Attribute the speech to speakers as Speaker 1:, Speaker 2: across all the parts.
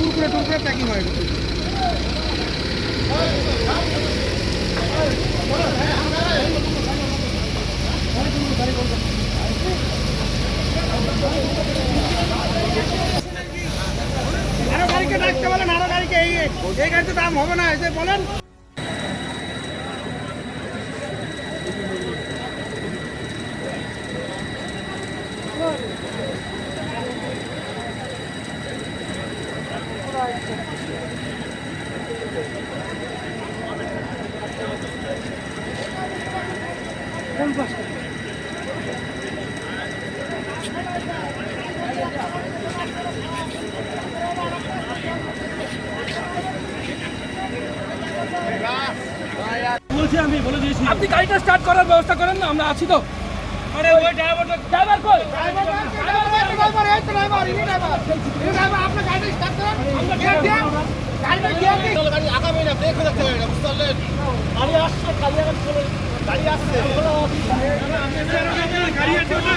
Speaker 1: টুকরে টুকরে packing হয়ে গেছে আরও গাড়িকে ডাকতে বলেন আরও গাড়িকে এই এই গাড়িতে দাম হবে না এসে বলেন।
Speaker 2: আপনি গাড়িটা স্টার্ট করার ব্যবস্থা করেন না আমরা আছি তো। আরে ওই ড্রাইভারটা ড্রাইভার কই?
Speaker 1: ড্রাইভার এই ড্রাইভার ড্রাইভার ড্রাইভার গাড়িটা স্টার্ট করেন। আমরা গিয়ে দিয়ে গাড়িটা গিয়ে দিয়ে গাড়ি আগামী না ব্রেক যাচ্ছে বুঝতে পারলেন? গাড়ি আসছে গাড়ি চলে গাড়ি আসছে। গাড়ি আছে না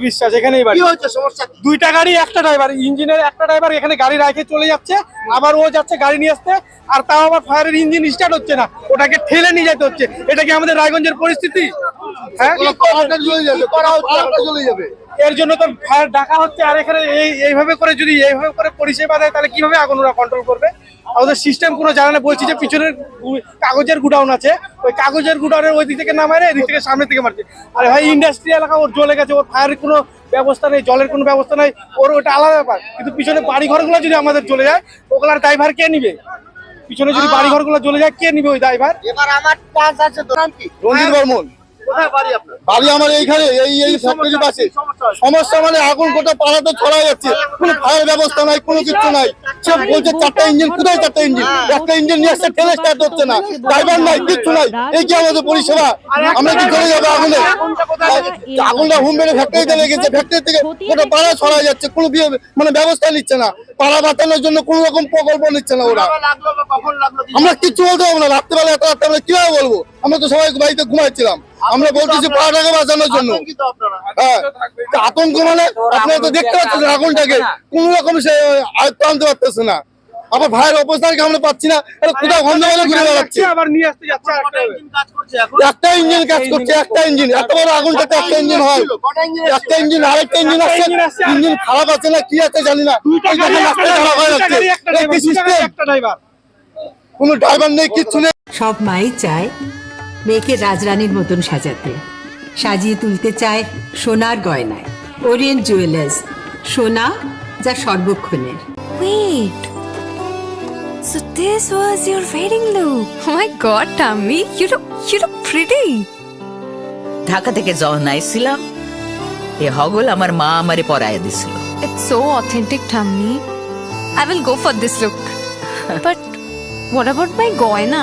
Speaker 2: বিশ্বাস এখানেই বাড়ি।
Speaker 1: হচ্ছে সমস্যা
Speaker 2: দুইটা গাড়ি একটা ড্রাইভার ইঞ্জিনের একটা ড্রাইভার এখানে গাড়ি রাখে চলে যাচ্ছে আবার ও যাচ্ছে গাড়ি নিয়ে আসতে আর তাও আবার ফায়ারের ইঞ্জিন স্টার্ট হচ্ছে না। ওটাকে ঠেলে নিয়ে যেতে হচ্ছে। এটা কি আমাদের রায়গঞ্জের পরিস্থিতি? হ্যাঁ?
Speaker 1: করা হচ্ছে? চলে যাবে।
Speaker 2: এর জন্য তো ফায়ার ডাকা হচ্ছে আর এখানে এই এইভাবে করে যদি এইভাবে করে পরিষেবা দেয় তাহলে কীভাবে আগুন ওরা কন্ট্রোল করবে? আমাদের সিস্টেম কোনো জানা না বলছি যে পিছনের কাগজের গুডাউন আছে। ওই কাগজের গুডাউনের ওই দিক থেকে না মারে এদিক থেকে সামনের থেকে মারছে। আর ভাই ইন্ডাস্ট্রি এলাকা ওর জ্বলে গেছে ওর ফায়ারের কোনো ব্যবস্থা নেই জলের কোনো ব্যবস্থা নেই ওর ওটা আলাদা ব্যাপার। কিন্তু পিছনে বাড়িঘরগুলো যদি আমাদের চলে যায় ওগুলার ড্রাইভার কে নিবে? পিছনে যদি বাড়ি ঘরগুলো চলে যায় কে নিবে ওই ড্রাইভার
Speaker 1: এবার আমার কাজ আছে
Speaker 3: রঞ্জিত বর্মন।
Speaker 1: বাড়ি
Speaker 3: আমার এইখানে এই এই ফ্যাক্টরি পাশে। সমস্যা? মানে আগুন গোটা পাড়াতে ছড়া যাচ্ছে। কোনো ফায়ার ব্যবস্থা নাই কোনো কিছু নাই। সে বলছে চারটা ইঞ্জিন কোথায় চারটা ইঞ্জিন? একটা ইঞ্জিন নিয়ে আসছে স্টার্ট হচ্ছে না। ড্রাইভার নাই কিচ্ছু নাই। এই কি আমাদের পরিষেবা? আমরা কি চলে যাব আগুনে? আগুনটা হুম মেরে ফ্যাক্টরিতে লেগেছে ফ্যাক্টরি থেকে গোটা পাড়া ছড়া যাচ্ছে কোনো মানে ব্যবস্থা নিচ্ছে না। পাড়া বাঁচানোর জন্য কোনো রকম প্রকল্প নিচ্ছে না ওরা।
Speaker 1: লাগল বা কখন লাগল কি
Speaker 3: আমরা কিচ্ছু বলতে পারব না রাত্রেবেলা এত রাত্রে আমরা কীভাবে বলব? আমরা তো সবাই বাড়িতে ঘুমাচ্ছিলাম। আমরা বলতেছি পাড়াটাকে বাঁচানোর জন্য। হ্যাঁ। আতঙ্ক মানে আপনারা তো দেখতে পাচ্ছেন আগুনটাকে। কোন রকম সে আয়ত্ত আনতে পারতেছে না। আবার ভাইয়ের অবস্থানকে আমরা পাচ্ছি না। এটা কোথাও গন্ডগোলে ঘুরে বেড়াচ্ছে।
Speaker 2: আবার নিয়ে আসতে যাচ্ছে
Speaker 1: ইঞ্জিন। কাজ করছে
Speaker 3: একটা ইঞ্জিন কাজ করছে একটা ইঞ্জিন। এত বড় আগুনটাতে একটা ইঞ্জিন হয়। একটা ইঞ্জিন আরেকটা ইঞ্জিন আসছে। ইঞ্জিন খারাপ আছে না কি আছে জানি না। খারাপ হয়ে যাচ্ছে। এই কি সিস্টেম।
Speaker 2: একটা ড্রাইভার।
Speaker 3: কোনো ড্রাইভার নেই কিচ্ছু নেই।
Speaker 4: সব মাই চায় মেয়েকে রাজরানীর মতন সাজাতে। সাজিয়ে তুলতে চায় সোনার গয়নায়। ওরিয়েন্ট জুয়েলার্স সোনা যা সর্বক্ষণের।
Speaker 5: Wait so was your wedding look my god Tammy you look you look
Speaker 6: Dhaka থেকে যখন আইছিলাম এ হগল আমার মা আমারে পরায় দিছিল।
Speaker 5: It's authentic Tammy I will go for this look but what গয়না?